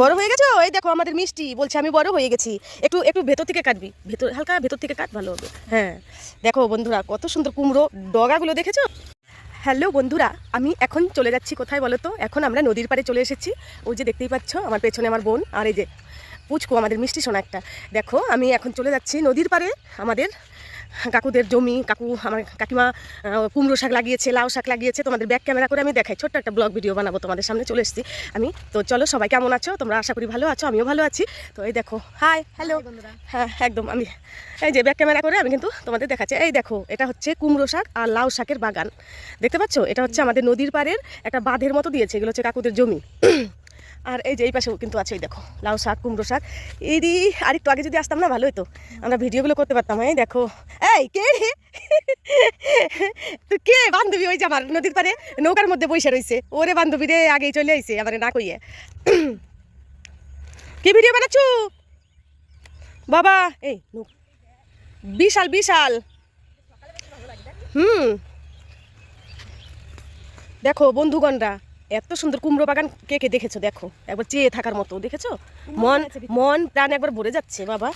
বড় হয়ে গেছো? এই দেখো আমাদের মিষ্টি বলছে, আমি বড় হয়ে গেছি। একটু একটু ভেতর থেকে কাটবি। ভেতর, হালকা ভেতর থেকে কাট, ভালো হবে। হ্যাঁ। দেখো বন্ধুরা, কত সুন্দর কুমড়ো ডগাগুলো দেখেছ? হ্যালো বন্ধুরা, আমি এখন চলে যাচ্ছি কোথায় বলো তো? এখন আমরা নদীর পাড়ে চলে এসেছি। ওই যে দেখতেই পাচ্ছ, আমার পেছনে আমার বোন আর এই যে পুচকো, আমাদের মিষ্টি সোনা একটা। দেখো, আমি এখন চলে যাচ্ছি নদীর পাড়ে, আমাদের কাকুদের জমি কাকু আমার কাকিমা কুমড়ো শাক লাগিয়েছে লাউ শাক লাগিয়েছে তোমাদের ব্যাক ক্যামেরা করে আমি দেখাই ছোট্ট একটা ব্লগ ভিডিও বানাবো তোমাদের সামনে চলে এসেছি আমি। তো চলো সবাই কেমন আছো? তোমরা আশা করি ভালো আছো আমিও ভালো আছি। তো এই দেখো হাই হ্যালো হ্যাঁ একদম আমি এই যে ব্যাক ক্যামেরা করে আমি কিন্তু তোমাদের দেখাচ্ছি। এই দেখো এটা হচ্ছে কুমড়ো শাক আর লাউ শাকের বাগান। দেখতে পাচ্ছ? এটা হচ্ছে আমাদের নদীর পাড়ের একটা বাঁধের মতো দিয়েছে এগুলো হচ্ছে কাকুদের জমি। আর এই যে এই পাশেও কিন্তু আছে দেখো, লাউ শাক, কুমড়ো শাক। দি আরেকটু আগে যদি আসতাম না, ভালো হতো আমরা ভিডিওগুলো করতে পারতাম, এই দেখো। এই, কে তুই কে বান্ধবী ওই যে আমার নদীর পাড়ে? নৌকার মধ্যে বসে রয়েছে ওরে বান্ধবী রে, আগেই চলে আইছে, আমার না কইয়ে। কি ভিডিও বানাচ্ছু? বাবা, এই বিশাল বিশাল। হুম। দেখো, বন্ধুগণরা এত সুন্দর কুমড়ো বাগান কে কে দেখেছ? দেখো একবার চেয়ে থাকার মতো দেখেছ? মন মন প্রাণ একবার ভরে যাচ্ছে বাবা।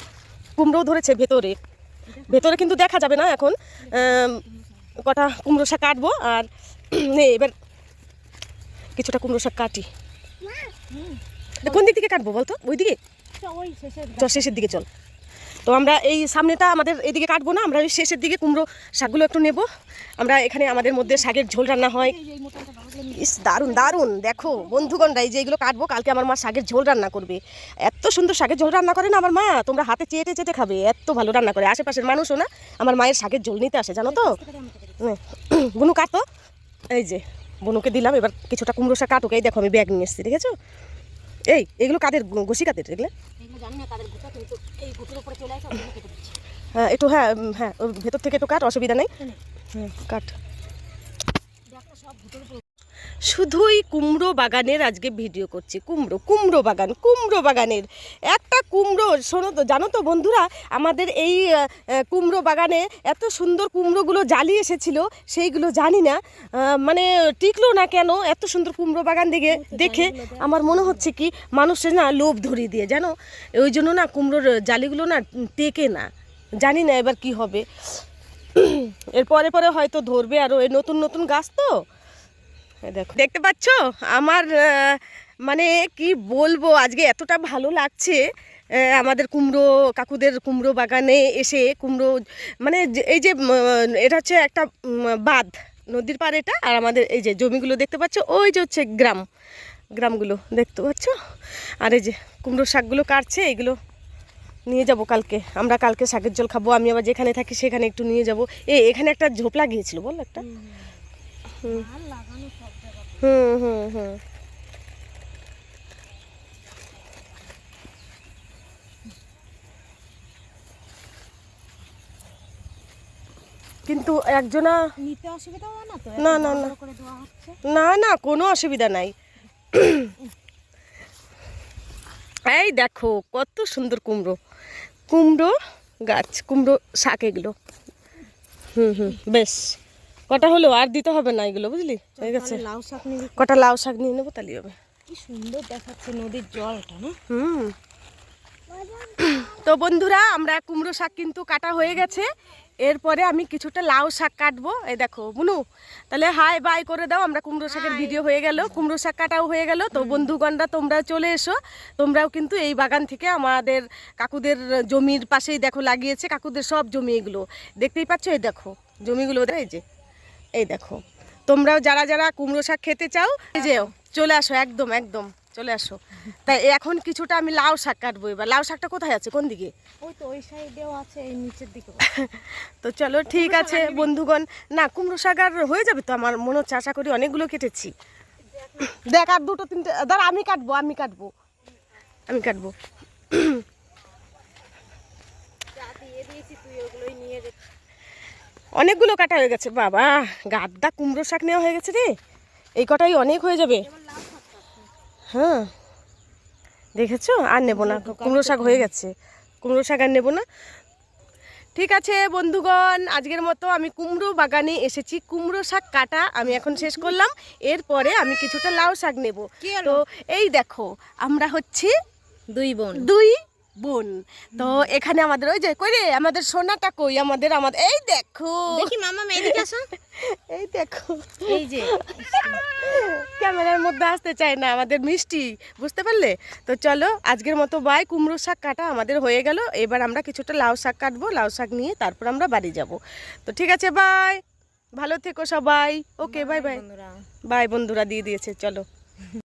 কুমড়ো ধরেছে ভেতরে। ভেতরে কিন্তু দেখা যাবে না এখন। কটা কুমড়ো শাক কাটবো আর এবার কিছুটা কুমড়ো শাক কাটি। কোন দিক থেকে কাটবো বলতো? ওই দিকে। চল শেষের দিকে চল। তো আমরা এই সামনেটা আমাদের এদিকে কাটবো না আমরা ওই শেষের দিকে কুমড়ো শাকগুলো একটু নেব। আমরা এখানে আমাদের মধ্যে শাকের ঝোল রান্না হয়। ইস, দারুণ দারুণ। দেখো, বন্ধুগণরা, এই যে এগুলো কাটবো, কালকে আমার মা শাকের ঝোল রান্না করবে। এত সুন্দর শাকের ঝোল রান্না করে না আমার মা? তোমরা হাতে চেটে চেটে খাবে, এত ভালো রান্না করে। আশেপাশের মানুষও না আমার মায়ের শাকের ঝোল নিতে আসে, জানো তো? বুনু, কাটো। এই যে, বুনুকে দিলাম, এবার কিছুটা কুমড়ো শাক কাটুক। এই দেখো, আমি ব্যাগ নিয়ে এসেছি ঠিক দেখেছ? এই, এগুলো কাদের? ঘষি কাদের, এগুলো? হ্যাঁ একটু হ্যাঁ হ্যাঁ ভেতর থেকে একটু কাট, অসুবিধা নেই। হ্যাঁ কাট। শুধুই কুমড়ো বাগানের আজকে ভিডিও করছি। কুমড়ো কুমড়ো বাগান কুমড়ো বাগানের। একটা কুমড়ো শোনো তো জানো তো বন্ধুরা আমাদের এই কুমড়ো বাগানে এত সুন্দর কুমড়োগুলো জালি এসেছিল সেইগুলো জানি না মানে টিকলো না কেন এত সুন্দর কুমড়ো বাগান দেখে দেখে আমার মনে হচ্ছে কি মানুষের না লোভ ধরিয়ে দিয়ে জানো? ওই জন্য না কুমড়োর জালিগুলো না টেকে না জানি না এবার কি হবে। এর পরে পরে হয়তো ধরবে আরও এই নতুন নতুন গাছ তো দেখো। দেখতে পাচ্ছ? আমার মানে কি বলব আজকে এতটা ভালো লাগছে আমাদের কুমড়ো কাকুদের কুমড়ো বাগানে এসে কুমড়ো মানে এই যে এটা হচ্ছে একটা বাঁধ নদীর পাড় এটা আর আমাদের এই যে জমিগুলো দেখতে পাচ্ছ ওই যে হচ্ছে গ্রাম গ্রামগুলো দেখতে পাচ্ছ? আর এই যে কুমড়ো শাকগুলো কাটছে এগুলো নিয়ে যাব কালকে আমরা কালকে শাকের জল খাব আমি আবার যেখানে থাকি সেখানে একটু নিয়ে যাব। এ এখানে একটা ঝোপ লাগিয়েছিল বল একটা। জায়গা হুম হুম হুম। কিন্তু একজনা নিতে অসুবিধা হয় না তো? না, না, না। করে দেওয়া হচ্ছে? না না কোনো অসুবিধা নাই। এই দেখো কত সুন্দর কুমড়ো। কুমড়ো গাছ কুমড়ো শাক এগুলো। হুম হুম বেশ। কটা হলো? আর দিতে হবে না এগুলো বুঝলি? হয়ে গেছে। লাউ শাক নিবি। কটা লাউ শাক নিয়ে নেব তাহলে হবে। কি সুন্দর দেখাচ্ছে নদীর জলটা না? হুম। তো বন্ধুরা আমরা কুমড়ো শাক কিন্তু কাটা হয়ে গেছে। এরপরে আমি কিছুটা লাউ শাক কাটবো। এই দেখো বুনু তাহলে হাই বাই করে দাও। আমরা কুমড়ো শাকের ভিডিও হয়ে গেল। কুমড়ো শাক কাটাও হয়ে গেল। তো বন্ধুগণরা তোমরা চলে এসো। তোমরাও কিন্তু এই বাগান থেকে আমাদের কাকুদের জমির পাশেই দেখো লাগিয়েছে। কাকুদের সব জমি এগুলো। দেখতেই পাচ্ছ? এই দেখো জমিগুলো এই যে। এই দেখো তোমরাও যারা যারা কুমড়ো শাক খেতে চাও এই যে চলে আসো একদম একদম চলে আসো। তাই এখন কিছুটা আমি লাউ শাক কাটবো এবার। লাউ শাকটা কোথায় আছে? কোন দিকে? ওই তো ওই সাইডেও আছে এই নিচের দিকে তো চলো ঠিক আছে বন্ধুগণ। না কুমড়ো শাক আর হয়ে যাবে তো আমার মনে হচ্ছে আশা করি অনেকগুলো কেটেছি। দেখ আর দুটো তিনটে দাঁড়া আমি কাটবো আমি কাটবো। আমি কাটবো। দিয়ে দিয়েছি তুই ওগুলোই নিয়ে যে অনেকগুলো কাটা হয়ে গেছে। বাবা গাদ্দা কুমড়ো শাক নেওয়া হয়ে গেছে রে। এই কটাই অনেক হয়ে যাবে। হ্যাঁ দেখেছ? আর নেব না। কুমড়ো শাক হয়ে গেছে। কুমড়ো শাক আর নেব না। ঠিক আছে বন্ধুগণ আজকের মতো আমি কুমড়ো বাগানে এসেছি। কুমড়ো শাক কাটা আমি এখন শেষ করলাম। এরপরে আমি কিছুটা লাউ শাক নেব? তো এই দেখো আমরা হচ্ছে দুই বোন। দুই বোন। তো এখানে আমাদের ওই যে কই রে? আমাদের সোনাটা কই? আমাদের আমাদের এই দেখো। দেখি মামা এদিকে আসো। এই দেখো। এই যে। ক্যামেরার মধ্যে আসতে চায় না আমাদের মিষ্টি বুঝতে পারলে? তো চলো আজকের মতো বাই কুমড়ো শাক কাটা আমাদের হয়ে গেল। এবার আমরা কিছুটা লাউ শাক কাটবো লাউ শাক নিয়ে তারপর আমরা বাড়ি যাব। তো ঠিক আছে বাই ভালো থেকো সবাই। ওকে বাই বাই বন্ধুরা। বাই বন্ধুরা দিয়ে দিয়েছে চলো।